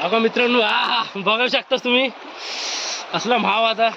अगं मित्रांनो आ बघू शकतास तुम्ही. असला भाव आता.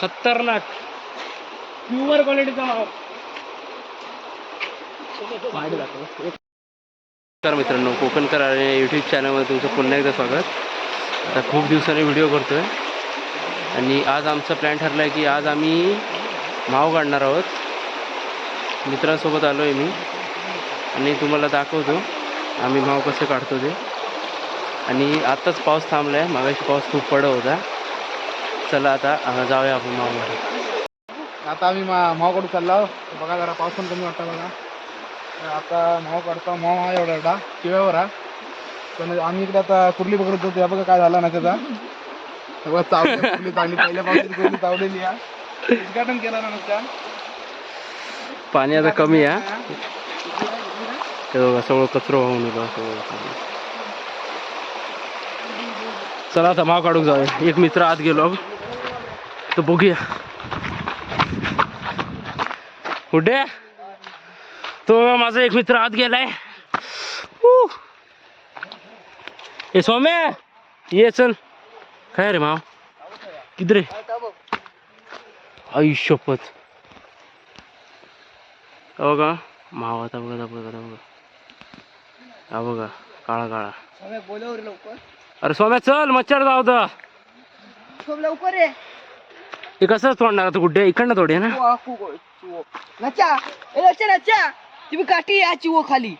खतरनाक. प्युअर क्वालिटीचा भाव. नमस्कार मित्रांनो कोकणकर आणि यूट्यूब चॅनलमध्ये तुमचं पुन्हा एकदा स्वागत. आता खूप दिवसांनी व्हिडिओ करतो आहे आणि आज आमचा प्लॅन ठरला आहे की आज आम्ही माव काढणार आहोत. मित्रांसोबत आलो आहे मी. आणि तुम्हाला दाखवतो आम्ही माव कसे काढतो ते. आणि आत्ताच पाऊस थांबला आहे मागाशी पाऊस खूप पडत होता. चला आता जाऊया आपण मावमध्ये आता आम्ही मा माव काढू चाललो बघा जरा पाऊस पण कमी वाटतं बघा. आता माव काढतो माव हा एवढा एवढा. किव्यावर हा. पण आम्ही इकडे आता कुर्ली पकडत होतो. या बघा काय झालं ना त्याचा. सगळं चावली चावली पहिल्या पावसाची कुर्ली चावलेली आहे. उद्घाटन केलं ना नुकसान पाणी आता कमी आहे. सगळं कचरो वाहून येतो. सगळं चला आता माव काढूक जाऊया. एक मित्र आत गेलो. तर बघूया. कुठे तो माझा एक मित्र आत गेलाय. ए सोम्या? ये चल. काय रे माव? किती रे? आई का हा बघा. माव आता बघा बघा बघा. हा बघा. काळा काळा. बोलव लवकर. अरे सोम्या चल मच्छर जाऊ खूप लवकर आहे हे कसं तोडणार आता कुठे इकडनं तोडे ना. नचा ए नचा नचा तुम्ही काठी याची वो खाली.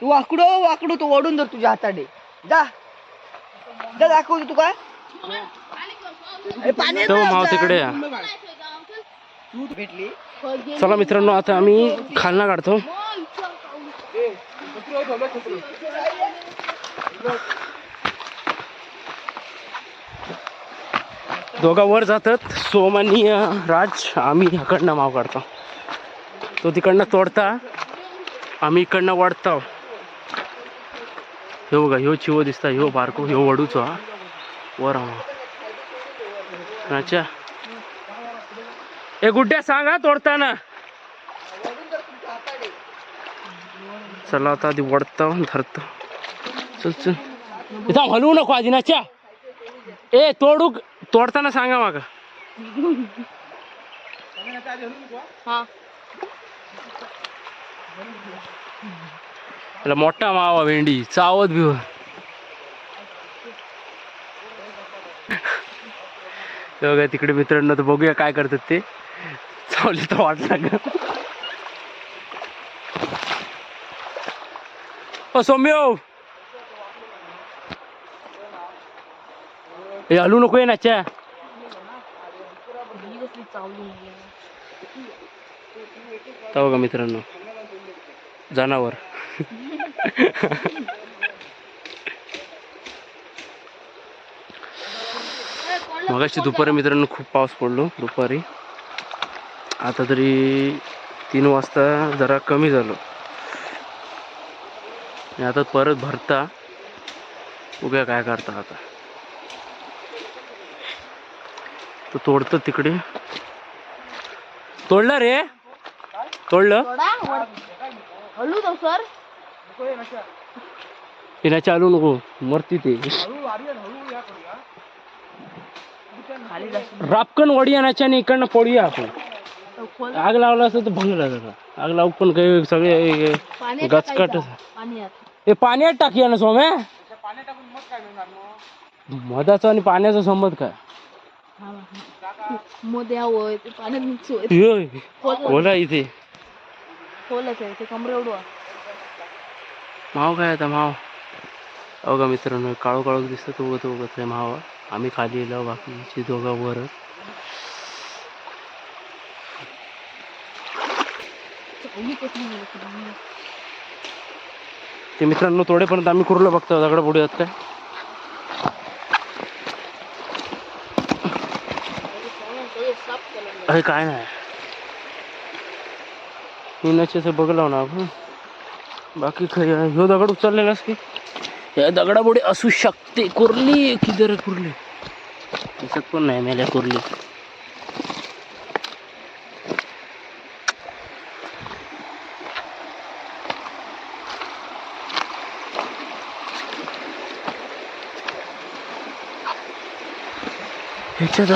तू वाकडो वाकडो तो ओढून धर तुझ्या हाताने. जा. जा दाखवतो तू काय. अरे पाणी तो माव तिकडे. या. भेटली. चला मित्रांनो आता आम्ही खालना काढतो. दोघा वर जातात. सोम आणि राज. आम्ही ह्याकडनं माव काढतो. तो तिकडनं तोडता. आम्ही इकडनं वाढतो. ह्यो बघा ह्यो चिवो दिसता ह्यो बारको ह्यो वडूचो हा. वर हा अच्छा ए गुड्ड्या सांगा तोडताना. चला आता आधी वडतो धरतो. चल चल. इथं हलवू नको आधी नाच्या ए तोडू तोडताना सांगा मागा. मोठा मावा भेंडी चावत बिव. बघा तिकडे मित्रांनो तर बघूया काय करतात ते. चावले तर वाट लाग ओ सौम्यो हे हलू नको ये नाच्या तर बघा मित्रांनो जनावर मगाशी दुपारी मित्रांनो खूप पाऊस पडलो दुपारी आता तरी तीन वाजता जरा कमी झालो आता परत भरता उभ्या काय करता आता तो तोडतं तिकडे. तोडलं रे? तोडलं? सर. चालू नको मरती ते. रापकन वडी आणायची आणि इकडनं पडूया आपण. आग लावला असतं तर भंगला सगळं आग लावू पण काही सगळे गचकट हे पाण्यात टाकूया ना सोम्या मधाचा आणि पाण्याचा संबंध काय? हा, हा. मध्ये हवं ते पाण्यात मिक्स होय. बोला इथे. खोलच आहे ते कमरे एवढं माव काय आता माव? अवघा मित्रांनो काळू काळू दिसतं तो उगत उगत आहे माव. आम्ही खाली येलो बाकीची दोघा वर. नाही. ते मित्रांनो तोडेपर्यंत आम्ही कुरलं बघतो दगड बुडे काय? अरे काय नाही. हिनाचे बघला ना आपण. बाकी खरी ह्यो दगड उचललेलास की. या दगडामुळे असू शकते. कुर्ली किधर कुर्ली? दिसत पण नाही मेल्या कुर्ली. ह्याच्यात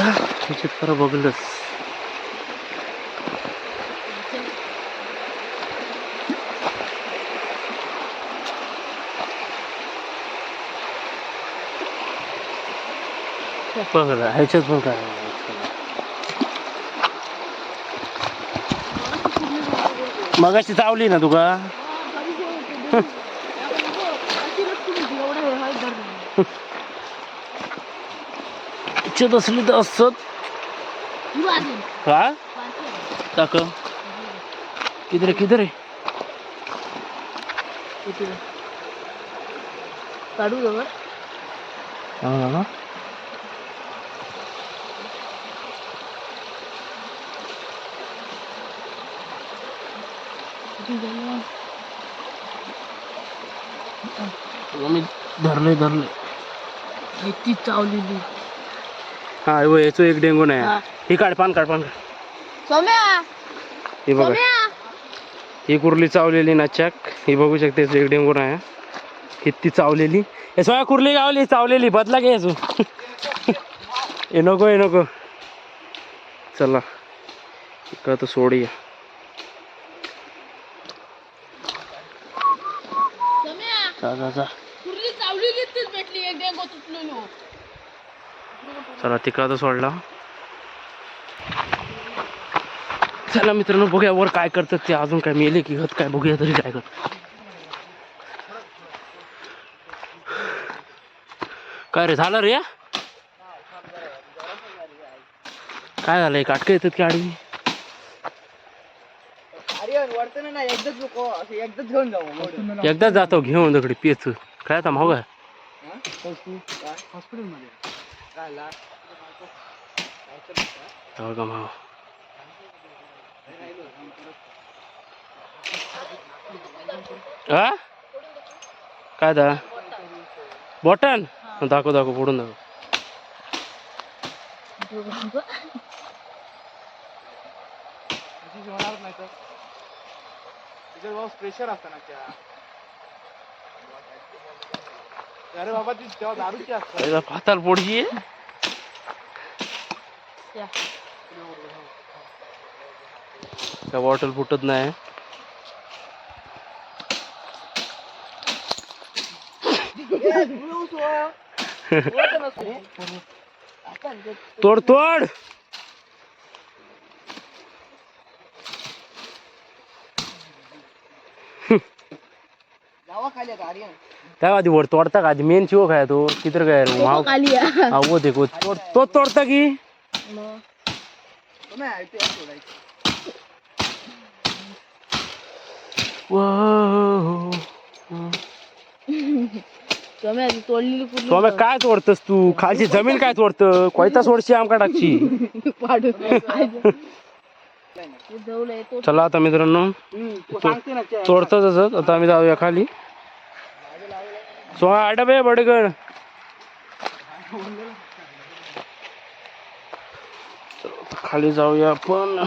हा, खरं बघलंच बघा ह्याच्यात आहे. मगाशी चावली ना तुका ह्याच्यात असली तर असत का टाक. किधर किधर आहे काढू जवळ हा, हा. मी धरले धरले ती चावलेली. हा हे याचं एक डेंगू नाही. हा. ही काढ पान काढ पान काढ. हे बघा. ही कुर्ली चावलेली ना चॅक. ही बघू शकते एक डेंगू नाही किती चावलेली. हे सोया कुर्ली गावली चावलेली. बदला घे याचू हे नको हे नको. चला. का तर सोडूया. सौम्या? जा जा जा कुर्ली चावलेली तीच भेटली एक डेंगो तुटलेलो चला तिकडं तर सोडला चला मित्रांनो बघूया वर काय करतात ते. अजून काय मेले की घत काय बघूया तरी काय करत काय रे झालं रे? काय झालंय? काटकं येतात की आडवी? एकदाच जातो घेऊन दगडी पेच. काय आता मागं? हा? काय? हो? काय दा? बॉटन दाखव दाखव फोडून दाखव. त्याची होणारच नाही तर त्याच्यावर प्रेशर असतं ना त्या अरे बाबा ती तेव्हा दारूची असतं पहिला पाताल पोडची का बॉटल फुटत नाही ए, धुळं उसवा. वरतं नसतो. आता जे- तोड तोड काय आधी वर तोडता का आधी मेन शिव काय तो किती काय रे माव खाली आहे. हा वो देखो तोड तो तोडता की. वो. सौम्या ती तोडलेली काय तोडतस तू? खालची जमीन काय तोडत? कोयता सोडशी आमका तो चला आता मित्रांनो. सांगते ना त्या- आता आम्ही जाऊया खाली. सो आडबे बडगड. चला, आता खाली जाऊया आपण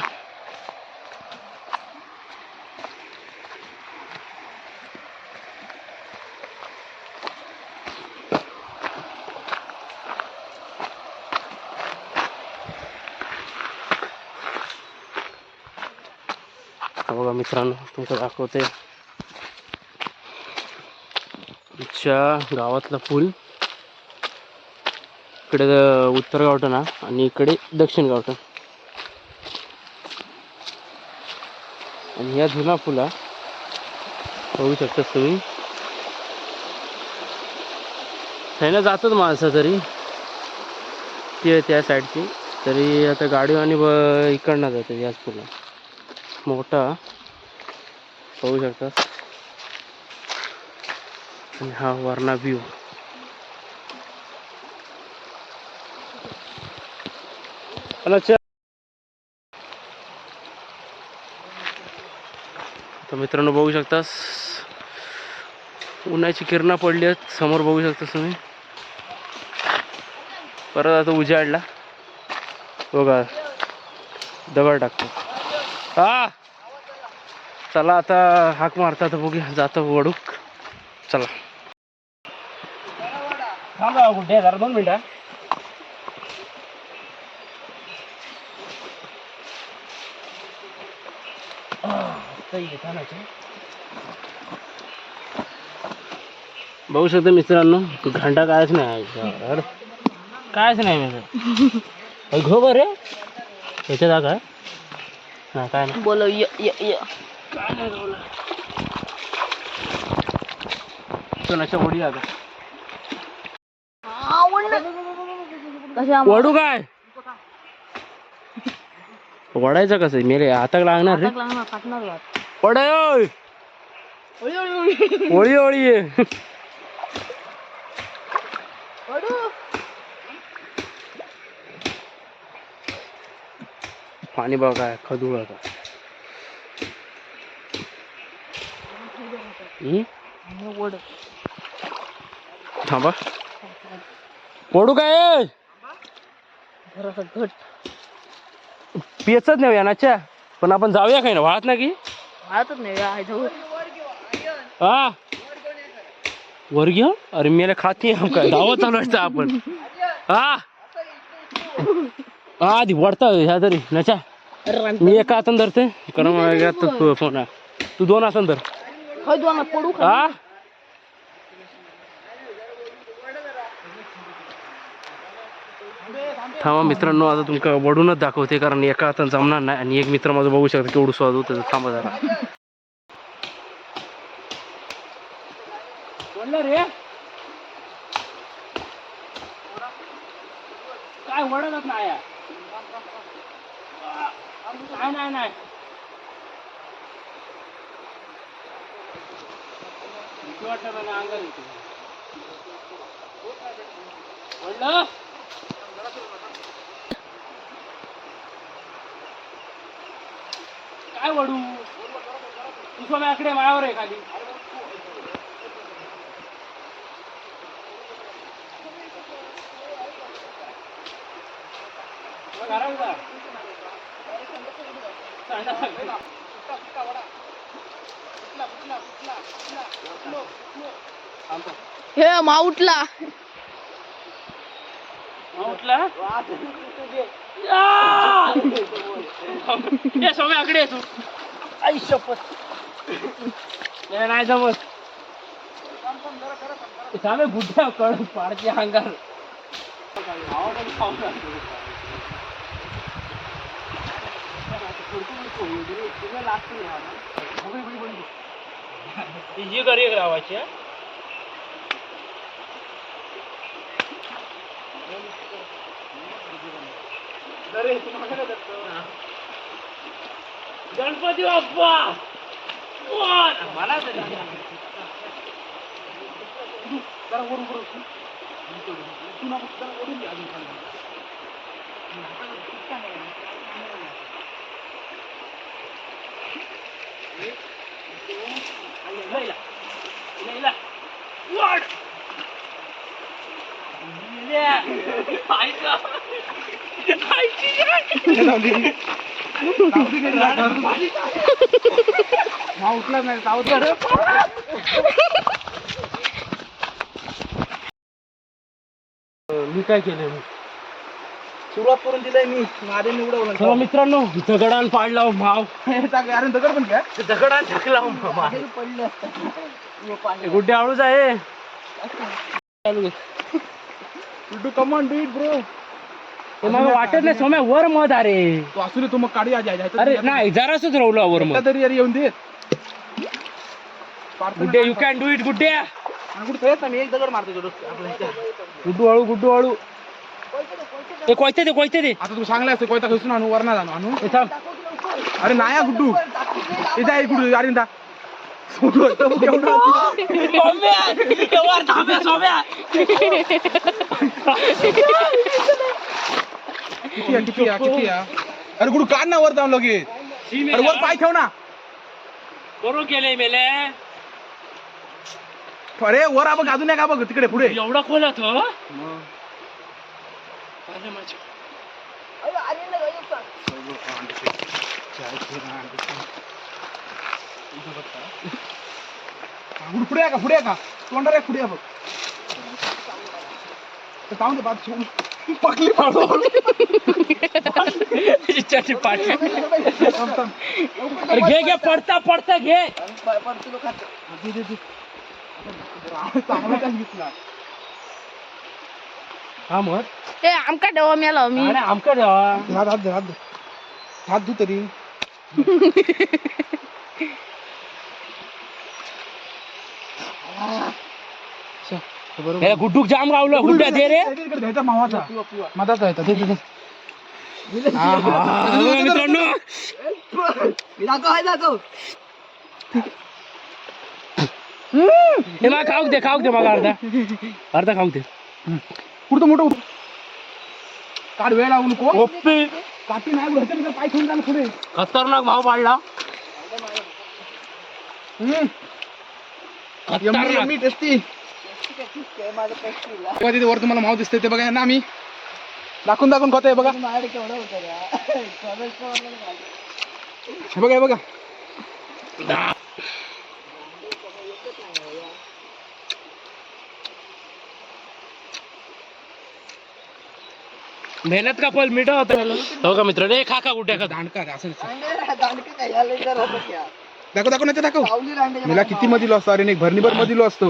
हा बघा मित्रांनो तुमचं दाखवते. आमच्या गावातला पूल. इकडे उत्तर गावठण ना आणि इकडे दक्षिण गावठण. आणि ह्या जुना पुला बघू शकता तुम्ही. ह्यानं जातात माणसं तरी. ते त्या साईडची तरी आता गाडी आणि इकडनं जातात याच पुला मोठा पाहू शकता. आणि हा वरणा व्ह्यू तर मित्रांनो बघू शकतास उन्हाची किरणा पडली आहेत. समोर बघू शकतास तुम्ही. परत आता उजाडला. बघा. दगड टाकतो. हा चला आता हाक मारता तर बघूया. जातो वडूक. चला. दोन मिनिट बघू शकते मित्रांनो घंटा कायच नाही कायच नाही म्हणजे घो बरे याच्या जागा काय नाही. बोल काय नाही आता वडू काय? वडायचं कसं मेले हाताक लागणार रे. वडाय ओळी ओळी पाणी बघा काय खदूळ का वड. थांबा. वडू काय? घट. पेचत नाही यानाच्या पण आपण जाऊया काय ना वाहत ना की? वाहतच नाही हा. वर घेऊ अरे मेला खात नाही काय धावत चालू असतं आपण. हा. हा आधी वडता ह्या तरी. नचा मी एका हातान धरते. कारण फोन आहे. तू दोन हातान धर. खय दोन पडू खा हा थांबा मित्रांनो आता तुमका वडूनच दाखवते कारण एका हातान जमणार नाही आणि एक मित्र माझं बघू शकता केवढं स्वाद होतं थांबा जरा बोलला रे काय नाही आहे. नाही नाही वाटलं मला अंगावर येते. काय वडू? तू सोम्याकडे मायावर आहे खाली. घरा घरात सांगा, हे हा, या! सोम्याकडे ये तू. आई शपथ. नाही नाही जमत. सामे गुड्डा कळ अंगार ही घरी लावायची हा? गणपती बाप्पा वर! मला तर नाही. लैला. लैला. वर! लैला. आईचा. आईची. हा उठला नाही सावध कर. मी काय केलं सुरुवात करून दिलंय मी. उडवलं चला मित्रांनो दगडान पाडला हो माव हे अरे दगड पण काय? दगडान ढकला हो. पडले गुड्डे आळूच आहे. चालू आहे. Do come on do it bro ते मला वाटत नाही सोम्या वर मध अरे. तू असू तू मग काढी अरे नाही जरासच राहुला वर मध. तरी अरे येऊन दे. गुड्डे यू कॅन डू इट गुड्डे. कुठे येत मी एक दगड मारतो. गुड्डू आळू गुड्डू आळू. ते कोयते दे कोयते दे आता तू सांगला असते कोयता खसून आणू वरना जाणू आणू हे थांब अरे नाया गुड्डू इथे आहे गुड्डू अरे दा केवढा वर थांब्या सोम्या किती आहे किती आहे किती आहे अरे गुड्डू काढ ना वर जाऊन लगेच अरे वर पाय ठेव ना बरोबर केलंय मेले अरे वर बघ अजून का बघ तिकडे पुढे एवढा खोलात पुढे आहे का पुढे का? तोंडार आहे पुढे बघ. जाऊन दे पकली पाठी. अरे घे घे पडता पडता घे. पडतो चांगला काय घेतला? हा मग? ए आमका ठेवा मेला मी. अरे आमका द्यावा हात हात धर, हात धर. हात धू तरी. हे बरोबर. गुड्डूक जाम गावलं गुड्ड्या दे रे. इकडे घ्यायचा मावाचा मधाचा आहे तो. दे, दे, दे. बघा मित्रांनो. दाखव हाय दाखव हे मला खाऊ दे खाऊ दे मला अर्धा. अर्धा खाऊ दे. कुठं मोठं उठ. काढ वेळ नको. ओप्पी काठी नाही तर पाय ठेवून जाणं पुढे. खतरनाक भाव पाडला. हम्म. यम्मी, खतरनाक यम्मी, टेस्टी. माझं पेस्ट्रीला बघा तिथे वर तुम्हाला माव दिसते ते बघा ना आम्ही दाखवून दाखवून खातोय बघा. हे बघा हे बघा. मेहनत का फल मिठा होता? हो का मित्र? रे खा खा गुड्ड्या खा. दांडका असं दाखव दाखव नाही दाखव. मला किती मधील असतो? अरे एक भरणीभर मधील असतो.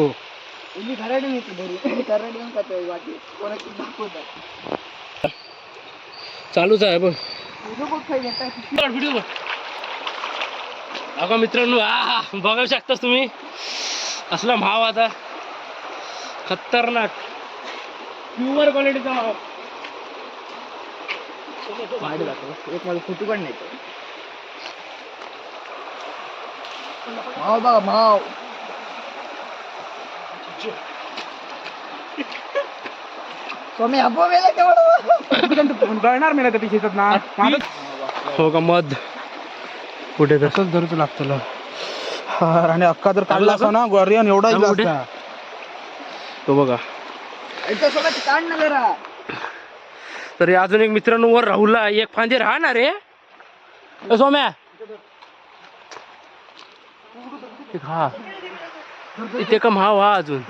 मी घराडे मिळतो घरी घराडे येऊन खातोय वाटी. कोणाची दाखवतात चालूच आहे बघ तुझं बघ खाई घेतात व्हिडिओ बघ. अगं मित्रांनो आ बघू शकतास तुम्ही. असला भाव आता. खतरनाक. प्युअर क्वालिटीचा भाव. एक मला फोटो पण नाही माव बघा माव. स्वामी केवढं गळणार त्या ना. माझं हो का मध? कुठे तसंच धरूच लागतं आणि अक्का जर काढला असता ना गोरियन एवढा तो बघा. याच्या सोबत काढ ना जरा. तरी अजून एक मित्रांनो वर राहुला एक फांदी राहा ना रे सोम्या. हा. इथे कम हा हा अजून.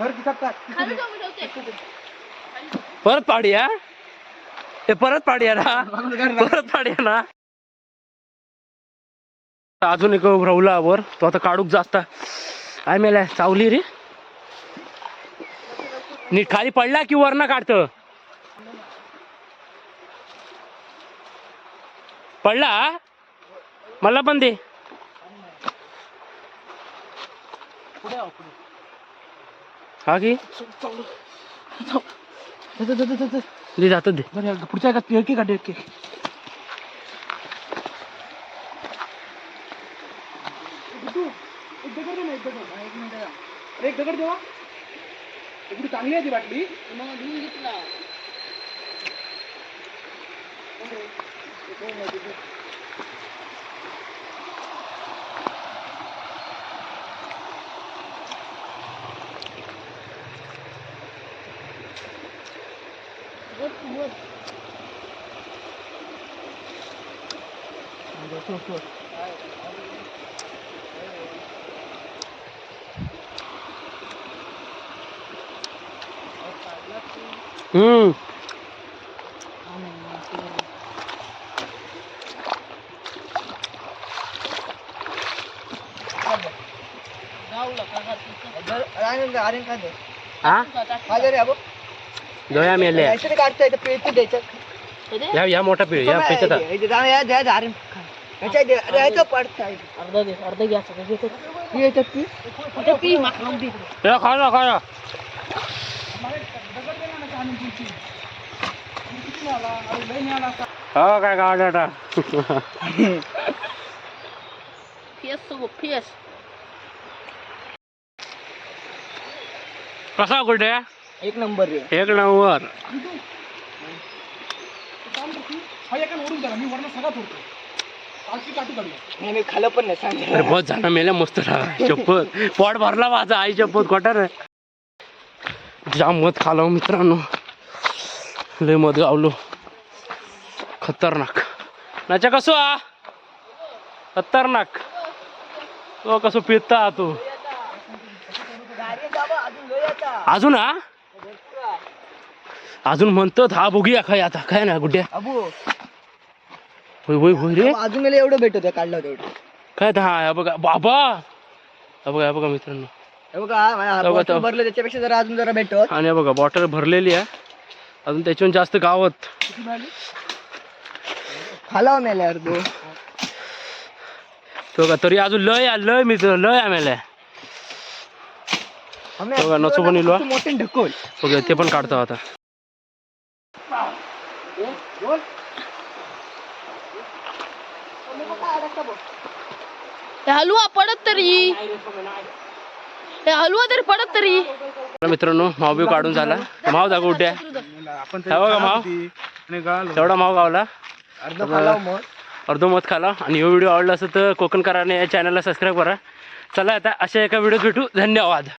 परत पाडूया. ते परत पाडूया ना. परत पाडूया ना. अजून एक राहुला वर. तो आता काढूक जास्त. काय मेला चावली रे. नीट खाली पडला की वरना काढत? पडला मला पण दे हा की धर, धर, धर, धर, धर. दे जात दे धर, या पुढच्या एका टिळकी का टिळकी एक दगड देवा एवढी चांगली आहे ती बाटली हम्म आर्यन का आर्यन का दे हा माझ्या दोया मेले या या मोठा पिळ या पेचता खा ना खा ना. हो काय गावात आता? फेस फेस कसा कुठे? एक नंबर एक नंबर. नाही पण नाही अरे झाला मेल्या मस्त राहा चप्पत पोट भरला माझा आई चप्पत कोटा रे. जाम मत खालो मित्रांनो. लयमध्ये आवलो खतरनाक. नाच्या कसो आ? खतरनाक. तो कसो पिता तू. अजून हा? अजून म्हणतात हा बघूया काय आता काय ना गुड्या. अबू. होय होय होय रे. अजून एवढं भेटत काढलं तेवढं काय आता हा बघा बाबा. हा बघा हे बघा मित्रांनो. हे बघा तो. भरलं त्याच्यापेक्षा जरा अजून जरा भेटत. आणि हे बघा बॉटल भरलेली आहे. अजून त्याच्याहून जास्त गावत. खाला मेला यार तो. तो बघा तरी अजून लय आहे, लय मित्र लय आम्ही बघा, नचो पण बघा ते पण काढतो आता हे हलवा पडत तरी हे हलवा तरी पडत तरी मित्रांनो माव बी काढून झाला माव जागा उड्या आपण हे बघा माव तेवढा माव गावला अर्ध मत खाला आणि हा व्हिडिओ आवडला असेल तर कोकणकराने या चॅनलला सबस्क्राईब करा चला आता अशा एका व्हिडिओत भेटू धन्यवाद